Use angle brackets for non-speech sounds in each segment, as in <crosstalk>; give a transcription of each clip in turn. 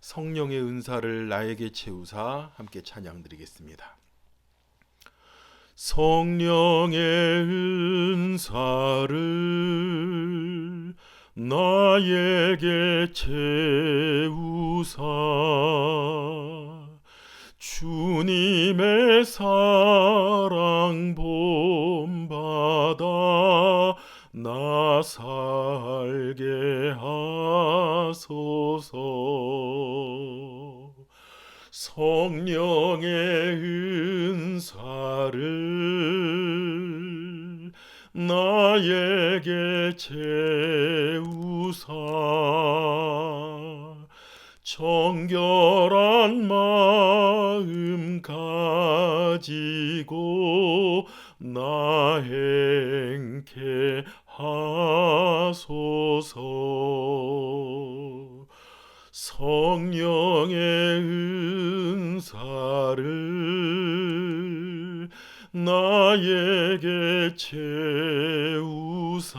성령의 은사를 나에게 채우사 함께 찬양 드리겠습니다. 성령의 은사를 나에게 채우사 주님의 사랑 본받아 나 살게 하소서 성령의 은사를 나에게 채우사. 정결한 마음 가지고 나 행케 하소서. 성령의 은사를 나에게 채우사.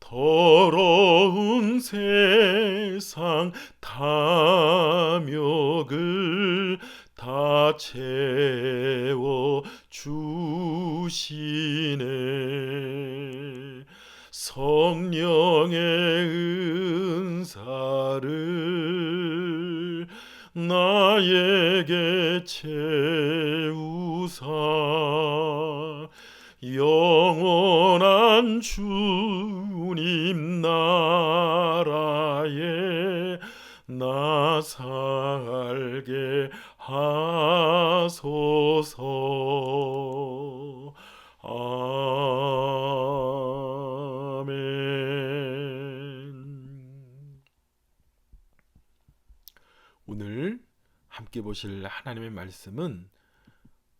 더러운 세상 탐욕을 다 채워 주시네. 성령의 은사를 나에게 채우사 영원한 주 보실 하나님의 말씀은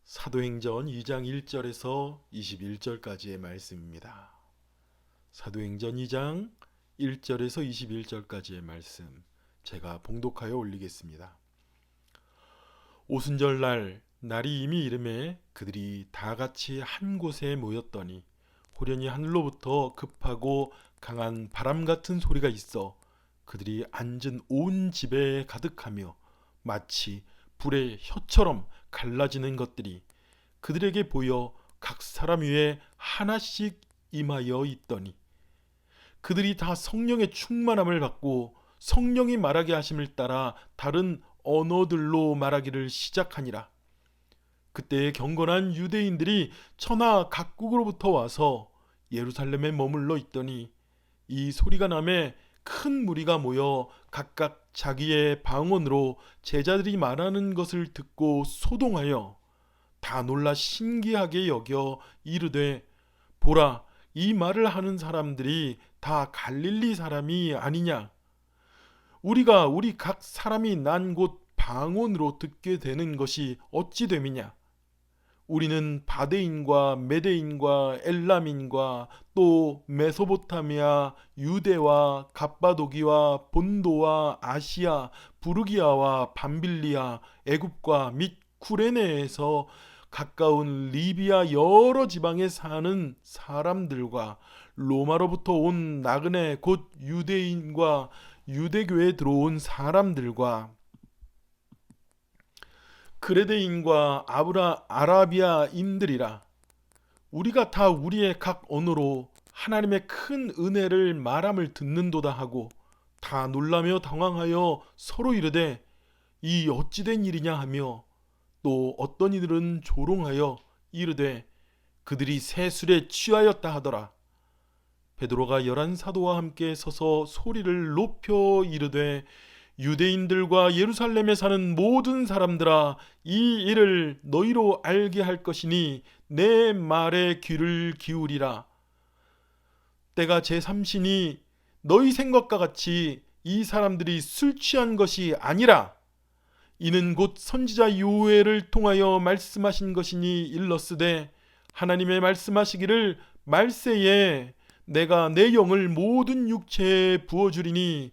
사도행전 2장 1절에서 21절까지의 말씀입니다. 사도행전 2장 1절에서 21절까지의 말씀 제가 봉독하여 올리겠습니다. 오순절 날 날이 이미 이름에 그들이 다 같이 한 곳에 모였더니 호련히 하늘로부터 급하고 강한 바람 같은 소리가 있어 그들이 앉은 온 집에 가득하며 마치 불의 혀처럼 갈라지는 것들이 그들에게 보여 각 사람 위에 하나씩 임하여 있더니 그들이 다 성령의 충만함을 받고 성령이 말하게 하심을 따라 다른 언어들로 말하기를 시작하니라. 그때 경건한 유대인들이 천하 각국으로부터 와서 예루살렘에 머물러 있더니 이 소리가 남에 큰 무리가 모여 각각 자기의 방언으로 제자들이 말하는 것을 듣고 소동하여 다 놀라 신기하게 여겨 이르되 보라 이 말을 하는 사람들이 다 갈릴리 사람이 아니냐? 우리가 우리 각 사람이 난 곳 방언으로 듣게 되는 것이 어찌 됨이냐 우리는 바데인과 메데인과 엘람인과 또 메소포타미아, 유대와 갑바도기와 본도와 아시아, 부르기아와 밤빌리아, 애굽과 및 쿠레네에서 가까운 리비아 여러 지방에 사는 사람들과 로마로부터 온 나그네 곧 유대인과 유대교에 들어온 사람들과 그레데인과 아브라 아라비아인들이라 우리가 다 우리의 각 언어로 하나님의 큰 은혜를 말함을 듣는도다 하고 다 놀라며 당황하여 서로 이르되 이 어찌된 일이냐 하며 또 어떤 이들은 조롱하여 이르되 그들이 새 술에 취하였다 하더라. 베드로가 열한 사도와 함께 서서 소리를 높여 이르되 유대인들과 예루살렘에 사는 모든 사람들아 이 일을 너희로 알게 할 것이니 내 말에 귀를 기울이라. 때가 제3신이 너희 생각과 같이 이 사람들이 술 취한 것이 아니라 이는 곧 선지자 요엘을 통하여 말씀하신 것이니 일렀으되 하나님의 말씀하시기를 말세에 내가 내 영을 모든 육체에 부어 주리니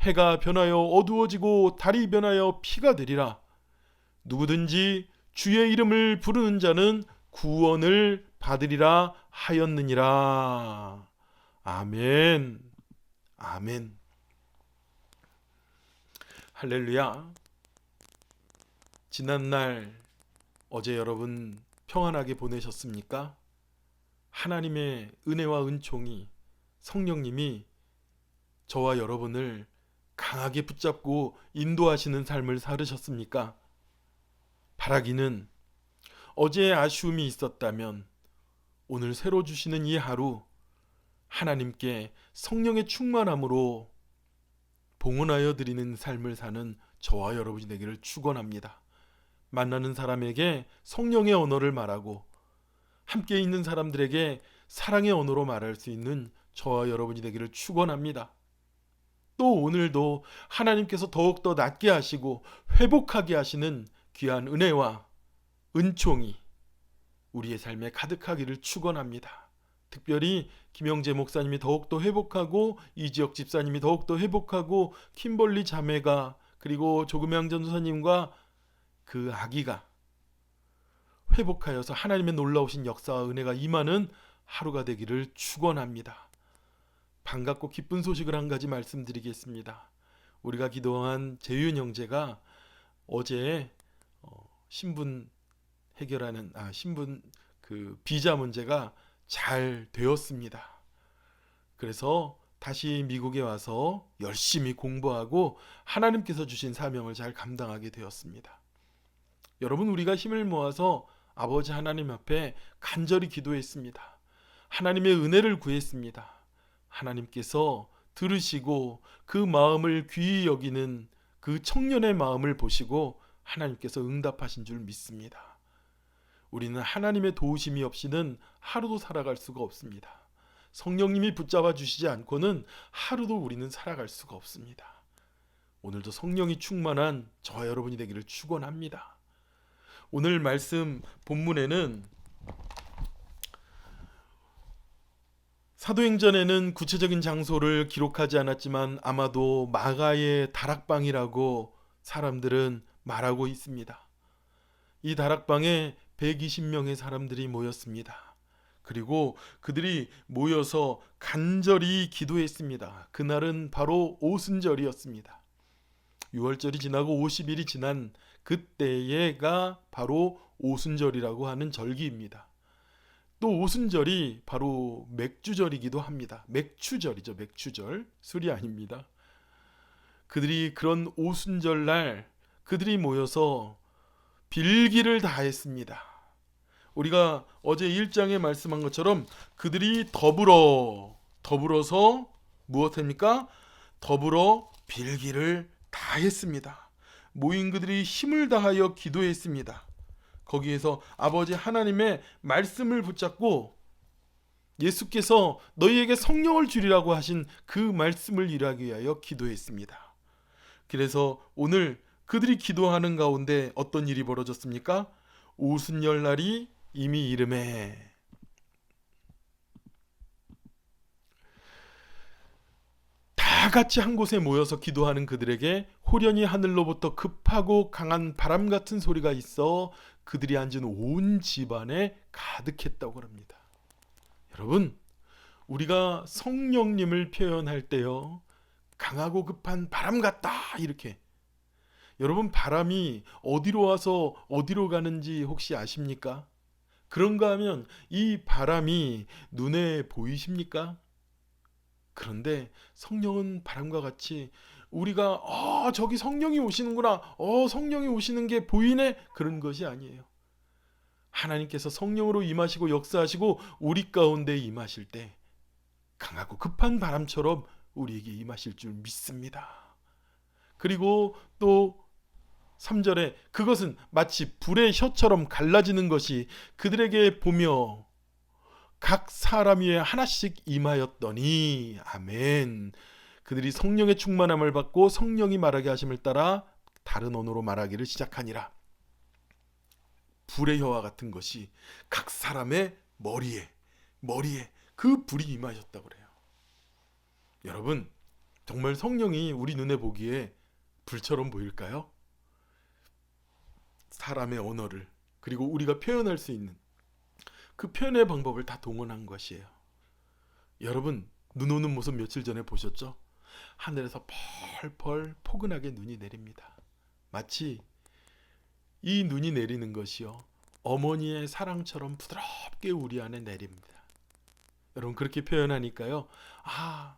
해가 변하여 어두워지고 달이 변하여 피가 되리라. 누구든지 주의 이름을 부르는 자는 구원을 받으리라 하였느니라. 아멘. 아멘. 할렐루야. 지난날 어제 여러분 평안하게 보내셨습니까? 하나님의 은혜와 은총이 성령님이 저와 여러분을 강하게 붙잡고 인도하시는 삶을 살으셨습니까? 바라기는 어제의 아쉬움이 있었다면 오늘 새로 주시는 이 하루 하나님께 성령의 충만함으로 봉헌하여 드리는 삶을 사는 저와 여러분이 되기를 축원합니다. 만나는 사람에게 성령의 언어를 말하고 함께 있는 사람들에게 사랑의 언어로 말할 수 있는 저와 여러분이 되기를 축원합니다. 또 오늘도 하나님께서 더욱더 낫게 하시고 회복하게 하시는 귀한 은혜와 은총이 우리의 삶에 가득하기를 축원합니다. 특별히 김영재 목사님이 더욱더 회복하고 이지혁 집사님이 더욱더 회복하고 킴벌리 자매가 그리고 조금양 전도사님과 그 아기가 회복하여서 하나님의 놀라우신 역사와 은혜가 임하는 하루가 되기를 축원합니다. 반갑고 기쁜 소식을 한 가지 말씀드리겠습니다. 우리가 기도한 재윤 형제가 어제 어, 신분 해결하는 아 신분 그 비자 문제가 잘 되었습니다. 그래서 다시 미국에 와서 열심히 공부하고 하나님께서 주신 사명을 잘 감당하게 되었습니다. 여러분 우리가 힘을 모아서 아버지 하나님 앞에 간절히 기도했습니다. 하나님의 은혜를 구했습니다. 하나님께서 들으시고 그 마음을 귀히 여기는 그 청년의 마음을 보시고 하나님께서 응답하신 줄 믿습니다. 우리는 하나님의 도우심이 없이는 하루도 살아갈 수가 없습니다. 성령님이 붙잡아 주시지 않고는 하루도 우리는 살아갈 수가 없습니다. 오늘도 성령이 충만한 저와 여러분이 되기를 축원합니다. 오늘 말씀 본문에는 사도행전에는 구체적인 장소를 기록하지 않았지만 아마도 마가의 다락방이라고 사람들은 말하고 있습니다. 이 다락방에 120명의 사람들이 모였습니다. 그리고 그들이 모여서 간절히 기도했습니다. 그날은 바로 오순절이었습니다. 6월절이 지나고 50일이 지난 그때가 바로 오순절이라고 하는 절기입니다. 또 오순절이 바로 맥주절이기도 합니다. 맥추절이죠. 맥추절. 술이 아닙니다. 그들이 그런 오순절 날 그들이 모여서 빌기를 다했습니다. 우리가 어제 1장에 말씀한 것처럼 그들이 더불어 더불어서 무엇입니까? 더불어 빌기를 다했습니다. 모인 그들이 힘을 다하여 기도했습니다. 거기에서 아버지 하나님의 말씀을 붙잡고 예수께서 너희에게 성령을 주리라고 하신 그 말씀을 일하기 위하여 기도했습니다. 그래서 오늘 그들이 기도하는 가운데 어떤 일이 벌어졌습니까? 오순절 날이 이미 이름에 다 같이 한 곳에 모여서 기도하는 그들에게 호련히 하늘로부터 급하고 강한 바람 같은 소리가 있어 그들이 앉은 온 집안에 가득했다고 합니다. 여러분, 우리가 성령님을 표현할 때요. 강하고 급한 바람 같다 이렇게 여러분 바람이 어디로 와서 어디로 가는지 혹시 아십니까? 그런가 하면 이 바람이 눈에 보이십니까? 그런데 성령은 바람과 같이 우리가 어 저기 성령이 오시는구나 어 성령이 오시는 게 보이네 그런 것이 아니에요. 하나님께서 성령으로 임하시고 역사하시고 우리 가운데 임하실 때 강하고 급한 바람처럼 우리에게 임하실 줄 믿습니다. 그리고 또 3절에 그것은 마치 불의 혀처럼 갈라지는 것이 그들에게 보며 각 사람 위에 하나씩 임하였더니 아멘. 그들이 성령의 충만함을 받고 성령이 말하게 하심을 따라 다른 언어로 말하기를 시작하니라. 불의 혀와 같은 것이 각 사람의 머리에 머리에 그 불이 임하셨다고 그래요. 여러분, 정말 성령이 우리 눈에 보기에 불처럼 보일까요? 사람의 언어를 그리고 우리가 표현할 수 있는 그 표현의 방법을 다 동원한 것이에요. 여러분, 눈 오는 모습 며칠 전에 보셨죠? 하늘에서 펄펄 포근하게 눈이 내립니다. 마치 이 눈이 내리는 것이요. 어머니의 사랑처럼 부드럽게 우리 안에 내립니다. 여러분 그렇게 표현하니까요. 아,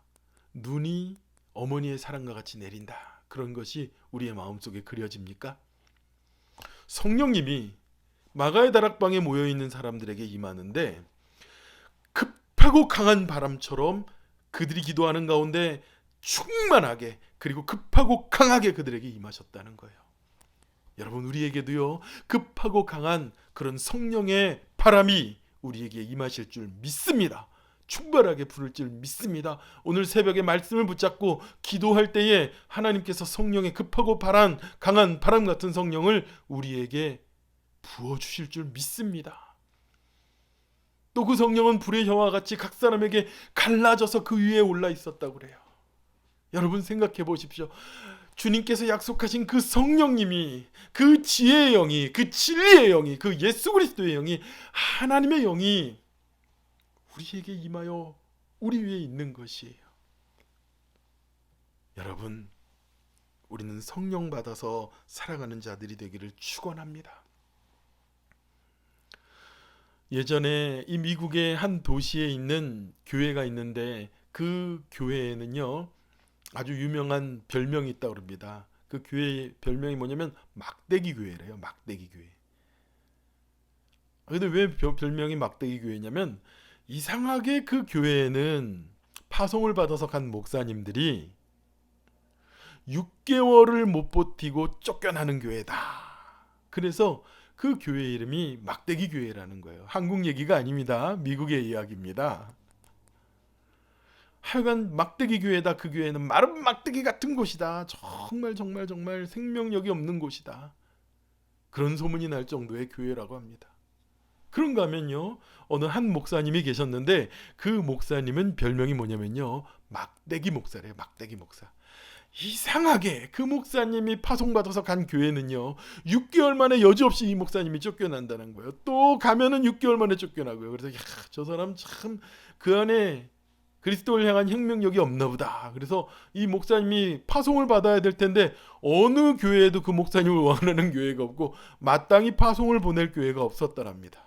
눈이 어머니의 사랑과 같이 내린다. 그런 것이 우리의 마음속에 그려집니까? 성령님이 마가의 다락방에 모여 있는 사람들에게 임하는데 급하고 강한 바람처럼 그들이 기도하는 가운데 충만하게 그리고 급하고 강하게 그들에게 임하셨다는 거예요. 여러분 우리에게도요 급하고 강한 그런 성령의 바람이 우리에게 임하실 줄 믿습니다. 충분하게 부를 줄 믿습니다. 오늘 새벽에 말씀을 붙잡고 기도할 때에 하나님께서 성령의 급하고 바람 강한 바람 같은 성령을 우리에게 부어 주실 줄 믿습니다. 또 그 성령은 불의 혀와 같이 각 사람에게 갈라져서 그 위에 올라 있었다고 그래요. 여러분 생각해 보십시오. 주님께서 약속하신 그 성령님이 그 지혜의 영이 그 진리의 영이 그 예수 그리스도의 영이 하나님의 영이 우리에게 임하여 우리 위에 있는 것이에요. 여러분 우리는 성령 받아서 살아가는 자들이 되기를 축원합니다. 예전에 이 미국의 한 도시에 있는 교회가 있는데 그 교회에는요 아주 유명한 별명이 있다고 합니다. 그 교회 별명이 뭐냐면 막대기 교회래요. 막대기 교회. 근데 왜 별- 별명이 막대기 교회냐면 이상하게 그 교회에는 파송을 받아서 간 목사님들이 6개월을 못 버티고 쫓겨나는 교회다. 그래서 그 교회 이름이 막대기 교회라는 거예요. 한국 얘기가 아닙니다. 미국의 이야기입니다. 하여간 막대기 교회다. 그 교회는 마른 막대기 같은 곳이다. 정말 정말 정말 생명력이 없는 곳이다. 그런 소문이 날 정도의 교회라고 합니다. 그런가 하면요. 어느 한 목사님이 계셨는데 그 목사님은 별명이 뭐냐면요. 막대기 목사래요. 막대기 목사. 이상하게 그 목사님이 파송받아서 간 교회는요. 6개월 만에 여지없이 이 목사님이 쫓겨난다는 거예요. 또 가면은 6개월 만에 쫓겨나고요. 그래서 야, 저 사람 참 그 안에 그리스도를 향한 혁명력이 없나 보다. 그래서 이 목사님이 파송을 받아야 될 텐데 어느 교회에도 그 목사님을 원하는 <laughs> 교회가 없고 마땅히 파송을 보낼 교회가 없었더랍니다.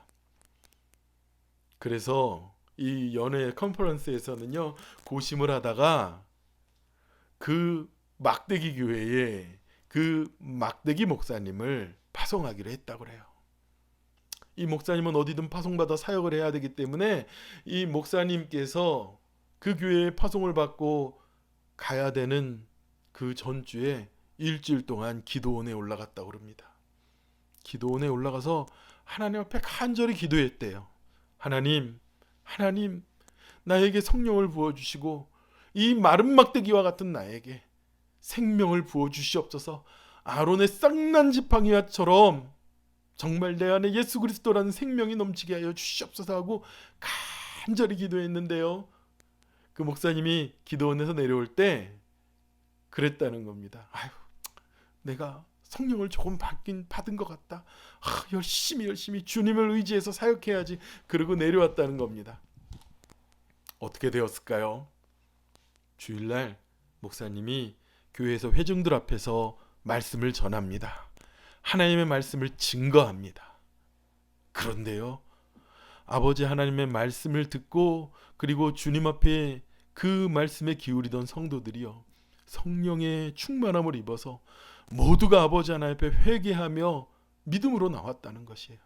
그래서 이 연애 컨퍼런스에서는요 고심을 하다가 그 막대기 교회에 그 막대기 목사님을 파송하기로 했다고 그래요. 이 목사님은 어디든 파송받아 사역을 해야 되기 때문에 이 목사님께서 그 교회에 파송을 받고 가야 되는 그 전주에 일주일 동안 기도원에 올라갔다고 그럽니다. 기도원에 올라가서 하나님 앞에 간절히 기도했대요. 하나님, 하나님, 나에게 성령을 부어주시고 이 마른 막대기와 같은 나에게 생명을 부어 주시옵소서. 아론의 쌍난 지팡이와처럼 정말 내 안에 예수 그리스도라는 생명이 넘치게 하여 주시옵소서 하고 간절히 기도했는데요. 그 목사님이 기도원에서 내려올 때 그랬다는 겁니다. 아유, 내가 성령을 조금 받긴 받은 것 같다. 아, 열심히 열심히 주님을 의지해서 사역해야지. 그러고 내려왔다는 겁니다. 어떻게 되었을까요? 주일날 목사님이 교회에서 회중들 앞에서 말씀을 전합니다. 하나님의 말씀을 증거합니다. 그런데요, 아버지 하나님의 말씀을 듣고 그리고 주님 앞에 그 말씀에 기울이던 성도들이요, 성령의 충만함을 입어서 모두가 아버지 하나님 앞에 회개하며 믿음으로 나왔다는 것이에요.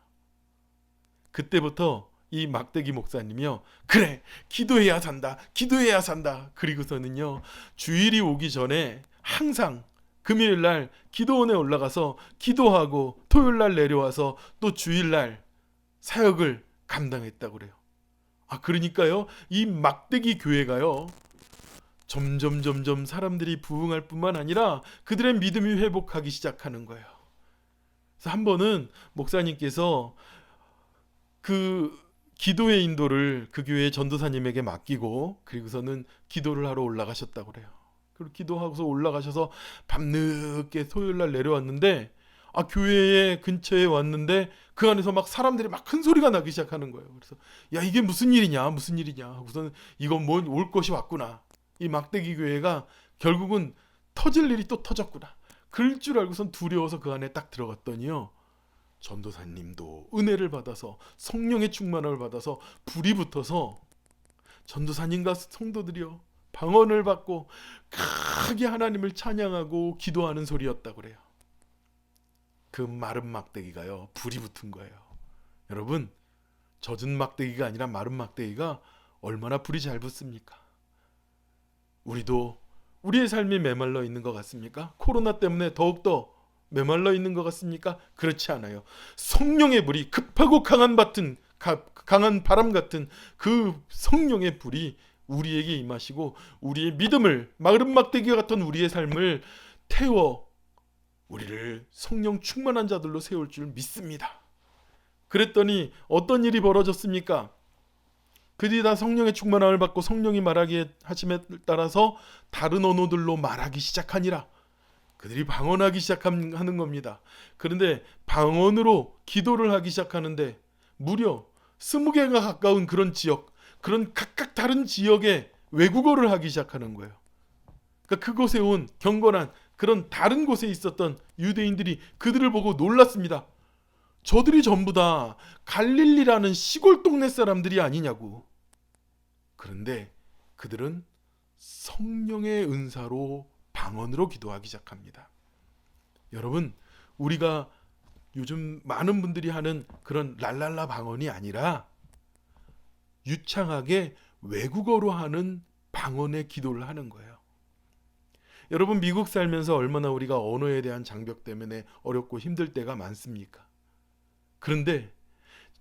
그때부터 이 막대기 목사님이요. 그래, 기도해야 산다. 기도해야 산다. 그리고서는요. 주일이 오기 전에 항상 금요일 날 기도원에 올라가서 기도하고 토요일 날 내려와서 또 주일 날 사역을 감당했다고 그래요. 아, 그러니까요. 이 막대기 교회가요. 점점 점점 사람들이 부흥할 뿐만 아니라 그들의 믿음이 회복하기 시작하는 거예요. 그래서 한 번은 목사님께서 그 기도의 인도를 그 교회 전도사님에게 맡기고 그리고서는 기도를 하러 올라가셨다고 그래요. 그리고 기도하고서 올라가셔서 밤늦게 토요일 날 내려왔는데 아 교회에 근처에 왔는데 그 안에서 막 사람들이 막 큰 소리가 나기 시작하는 거예요. 그래서 야 이게 무슨 일이냐 무슨 일이냐 하고서는 이건 뭔 올 것이 왔구나. 이 막대기 교회가 결국은 터질 일이 또 터졌구나. 그럴 줄 알고선 두려워서 그 안에 딱 들어갔더니요. 전도사님도 은혜를 받아서 성령의 충만함을 받아서 불이 붙어서 전도사님과 성도들이요 방언을 받고 크게 하나님을 찬양하고 기도하는 소리였다고 그래요. 그 마른 막대기가요 불이 붙은 거예요. 여러분 젖은 막대기가 아니라 마른 막대기가 얼마나 불이 잘 붙습니까? 우리도 우리의 삶이 메말라 있는 것 같습니까? 코로나 때문에 더욱더 메말라 있는 것 같습니까? 그렇지 않아요. 성령의 불이 급하고 강한 같은 강한 바람 같은 그 성령의 불이 우리에게 임하시고 우리의 믿음을 마른 막대기 같은 우리의 삶을 태워 우리를 성령 충만한 자들로 세울 줄 믿습니다. 그랬더니 어떤 일이 벌어졌습니까? 그들이 다 성령의 충만함을 받고 성령이 말하기에 하심에 따라서 다른 언어들로 말하기 시작하니라. 그들이 방언하기 시작하는 겁니다. 그런데 방언으로 기도를 하기 시작하는데 무려 스무 개가 가까운 그런 지역, 그런 각각 다른 지역에 외국어를 하기 시작하는 거예요. 그러니까 그곳에 온 경건한 그런 다른 곳에 있었던 유대인들이 그들을 보고 놀랐습니다. 저들이 전부 다 갈릴리라는 시골 동네 사람들이 아니냐고. 그런데 그들은 성령의 은사로 방언으로 기도하기 시작합니다. 여러분, 우리가 요즘 많은 분들이 하는 그런 랄랄라 방언이 아니라 유창하게 외국어로 하는 방언의 기도를 하는 거예요. 여러분 미국 살면서 얼마나 우리가 언어에 대한 장벽 때문에 어렵고 힘들 때가 많습니까? 그런데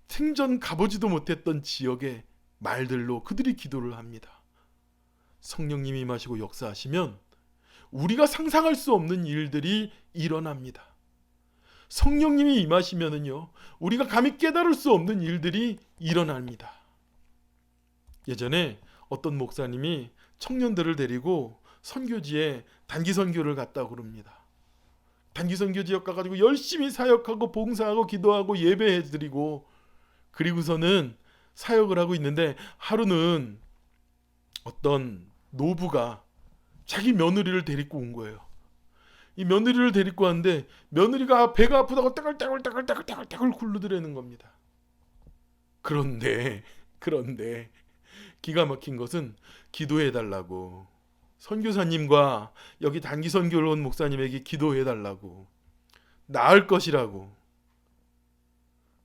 생전 가보지도 못했던 지역의 말들로 그들이 기도를 합니다. 성령님이 마시고 역사하시면 우리가 상상할 수 없는 일들이 일어납니다. 성령님이 임하시면은요, 우리가 감히 깨달을 수 없는 일들이 일어납니다. 예전에 어떤 목사님이 청년들을 데리고 선교지에 단기 선교를 갔다고 그럽니다. 단기 선교 지역 가가지고 열심히 사역하고 봉사하고 기도하고 예배해 드리고 그리고서는 사역을 하고 있는데 하루는 어떤 노부가 자기 며느리를 데리고 온 거예요. 이 며느리를 데리고 왔는데 며느리가 배가 아프다고 따글따글따글따글따글 굴르드리는 겁니다. 그런데 그런데 기가 막힌 것은 기도해 달라고 선교사님과 여기 단기 선교를 온 목사님에게 기도해 달라고 나을 것이라고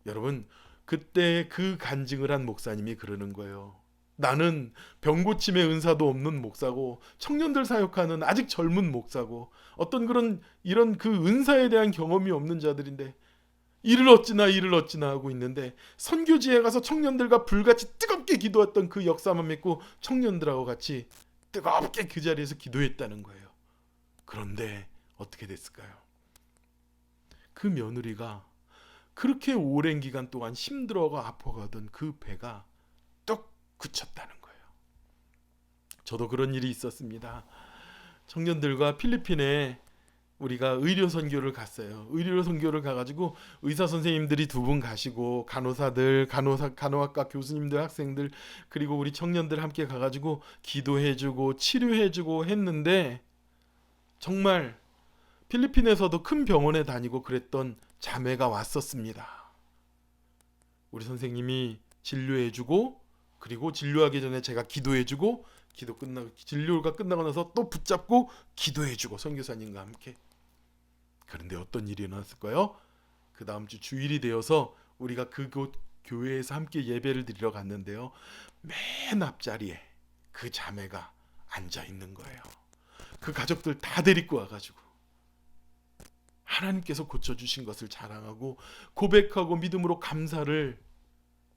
여러분 그때 그 간증을 한 목사님이 그러는 거예요. 나는 병고침의 은사도 없는 목사고 청년들 사역하는 아직 젊은 목사고 어떤 그런 이런 그 은사에 대한 경험이 없는 자들인데 이를 어찌나 이를 어찌나 하고 있는데 선교지에 가서 청년들과 불같이 뜨겁게 기도했던 그 역사만 믿고 청년들하고 같이 뜨겁게 그 자리에서 기도했다는 거예요. 그런데 어떻게 됐을까요? 그 며느리가 그렇게 오랜 기간 동안 힘들어가 아파가던 그 배가 뚝 그쳤다는 거예요. 저도 그런 일이 있었습니다. 청년들과 필리핀에 우리가 의료 선교를 갔어요. 의료 선교를 가가지고 의사 선생님들이 두 분 가시고 간호사들, 간호사, 간호학과 교수님들, 학생들 그리고 우리 청년들 함께 가가지고 기도해주고 치료해주고 했는데 정말 필리핀에서도 큰 병원에 다니고 그랬던 자매가 왔었습니다. 우리 선생님이 진료해주고 그리고 진료하기 전에 제가 기도해주고 기도 끝나 진료가 끝나고 나서 또 붙잡고 기도해주고 선교사님과 함께 그런데 어떤 일이 일어났을까요? 그 다음 주 주일이 되어서 우리가 그곳 교회에서 함께 예배를 드리러 갔는데요. 맨 앞자리에 그 자매가 앉아 있는 거예요. 그 가족들 다 데리고 와가지고 하나님께서 고쳐주신 것을 자랑하고 고백하고 믿음으로 감사를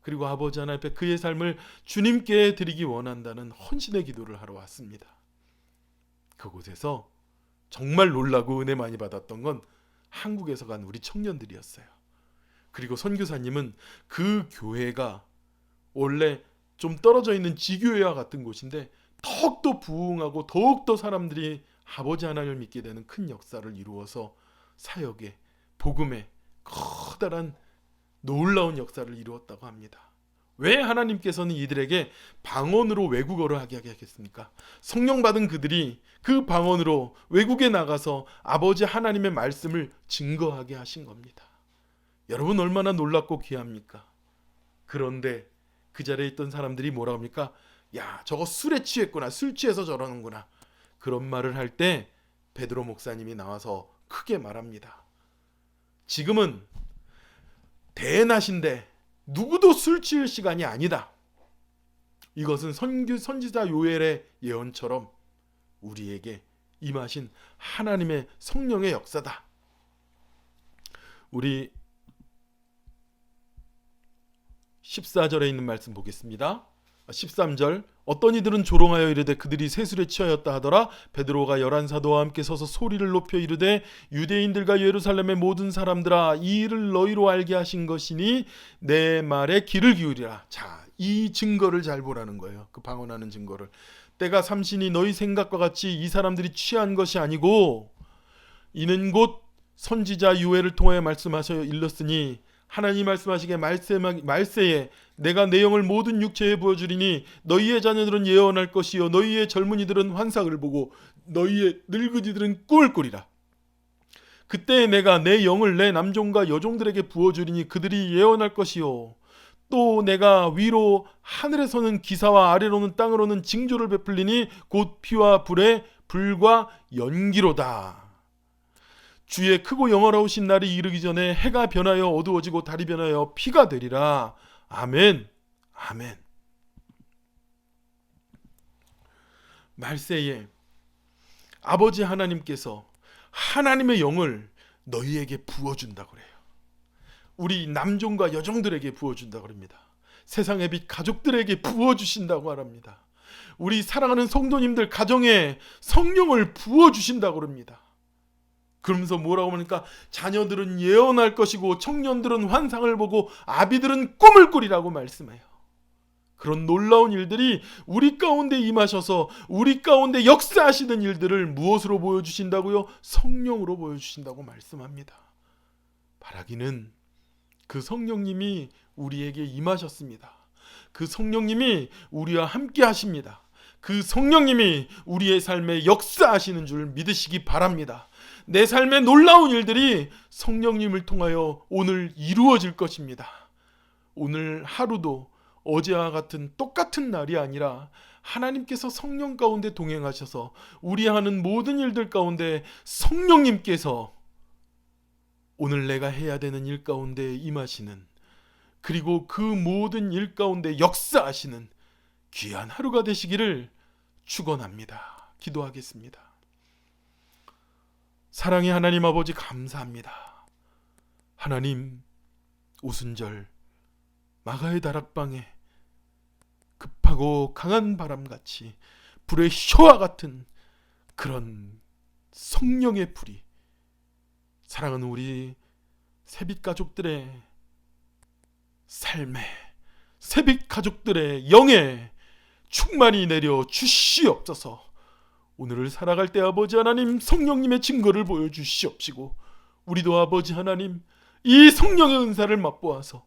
그리고 아버지 하나님 앞에 그의 삶을 주님께 드리기 원한다는 헌신의 기도를 하러 왔습니다. 그곳에서 정말 놀라고 은혜 많이 받았던 건 한국에서 간 우리 청년들이었어요. 그리고 선교사님은 그 교회가 원래 좀 떨어져 있는 지교회와 같은 곳인데 더욱더 부흥하고 더욱더 사람들이 아버지 하나님을 믿게 되는 큰 역사를 이루어서 사역에 복음에 커다란 놀라운 역사를 이루었다고 합니다. 왜 하나님께서는 이들에게 방언으로 외국어를 하게 하겠습니까? 성령 받은 그들이 그 방언으로 외국에 나가서 아버지 하나님의 말씀을 증거하게 하신 겁니다. 여러분 얼마나 놀랍고 귀합니까? 그런데 그 자리에 있던 사람들이 뭐라 합니까? 야, 저거 술에 취했구나. 술 취해서 저러는구나. 그런 말을 할 때 베드로 목사님이 나와서 크게 말합니다. 지금은 대낮인데 누구도 술 취할 시간이 아니다. 이것은 선교 선지자 요엘의 예언처럼 우리에게 임하신 하나님의 성령의 역사다. 우리 14절에 있는 말씀 보겠습니다. 13절 어떤 이들은 조롱하여 이르되 그들이 세술에 취하였다 하더라. 베드로가 열한 사도와 함께 서서 소리를 높여 이르되 유대인들과 예루살렘의 모든 사람들아 이 일을 너희로 알게 하신 것이니 내 말에 귀를 기울이라. 자 이 증거를 잘 보라는 거예요. 그 방언하는 증거를. 때가 삼신이 너희 생각과 같이 이 사람들이 취한 것이 아니고 이는 곧 선지자 유해를 통하여 말씀하셔 일렀으니 하나님 말씀하시기에 말세, 말세에 내가 내 영을 모든 육체에 부어주리니 너희의 자녀들은 예언할 것이요 너희의 젊은이들은 환상을 보고 너희의 늙은이들은 꿈을 꾸리라. 그때 내가 내 영을 내 남종과 여종들에게 부어주리니 그들이 예언할 것이요 또 내가 위로 하늘에서는 기사와 아래로는 땅으로는 징조를 베풀리니 곧 피와 불에 불과 연기로다. 주의 크고 영화로우신 날이 이르기 전에 해가 변하여 어두워지고 달이 변하여 피가 되리라. 아멘. 아멘. 말세에 아버지 하나님께서 하나님의 영을 너희에게 부어준다 그래요. 우리 남종과 여종들에게 부어준다 그럽니다. 세상의 빛 가족들에게 부어주신다고 말합니다. 우리 사랑하는 성도님들 가정에 성령을 부어주신다고 그럽니다. 그러면서 뭐라고 하니까 자녀들은 예언할 것이고 청년들은 환상을 보고 아비들은 꿈을 꾸리라고 말씀해요. 그런 놀라운 일들이 우리 가운데 임하셔서 우리 가운데 역사하시는 일들을 무엇으로 보여주신다고요? 성령으로 보여주신다고 말씀합니다. 바라기는 그 성령님이 우리에게 임하셨습니다. 그 성령님이 우리와 함께 하십니다. 그 성령님이 우리의 삶에 역사하시는 줄 믿으시기 바랍니다. 내 삶의 놀라운 일들이 성령님을 통하여 오늘 이루어질 것입니다. 오늘 하루도 어제와 같은 똑같은 날이 아니라 하나님께서 성령 가운데 동행하셔서 우리 하는 모든 일들 가운데 성령님께서 오늘 내가 해야 되는 일 가운데 임하시는 그리고 그 모든 일 가운데 역사하시는 귀한 하루가 되시기를 축원합니다. 기도하겠습니다. 사랑의 하나님 아버지 감사합니다. 하나님 오순절 마가의 다락방에 급하고 강한 바람같이 불의 혀와 같은 그런 성령의 불이 사랑하는 우리 세빛 가족들의 삶에 세빛 가족들의 영에 충만히 내려 주시옵소서 오늘을 살아갈 때 아버지 하나님 성령님의 증거를 보여주시옵시고 우리도 아버지 하나님 이 성령의 은사를 맛보아서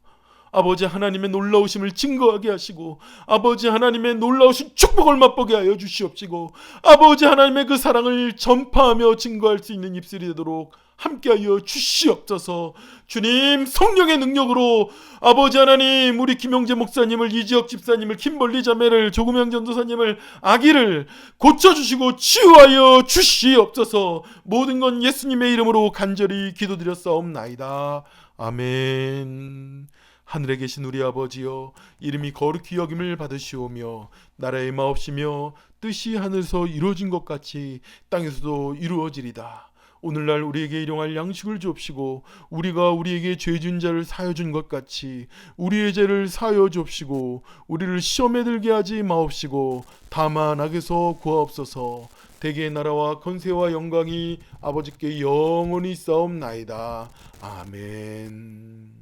아버지 하나님의 놀라우심을 증거하게 하시고 아버지 하나님의 놀라우신 축복을 맛보게 하여 주시옵시고 아버지 하나님의 그 사랑을 전파하며 증거할 수 있는 입술이 되도록 함께하여 주시옵소서. 주님 성령의 능력으로 아버지 하나님 우리 김영재 목사님을 이지혁 집사님을 김벌리 자매를 조금영 전도사님을 아기를 고쳐주시고 치유하여 주시옵소서. 모든 건 예수님의 이름으로 간절히 기도드렸사옵나이다. 아멘. 하늘에 계신 우리 아버지여 이름이 거룩히 여김을 받으시오며 나라의 마옵시며 뜻이 하늘에서 이루어진 것 같이 땅에서도 이루어지리다 오늘날 우리에게 일용할 양식을 주옵시고 우리가 우리에게 죄진 자를 사여 준 것 같이 우리의 죄를 사여 주옵시고 우리를 시험에 들게 하지 마옵시고 다만 악에서 구하옵소서. 대개의 나라와 건세와 영광이 아버지께 영원히 싸움나이다. 아멘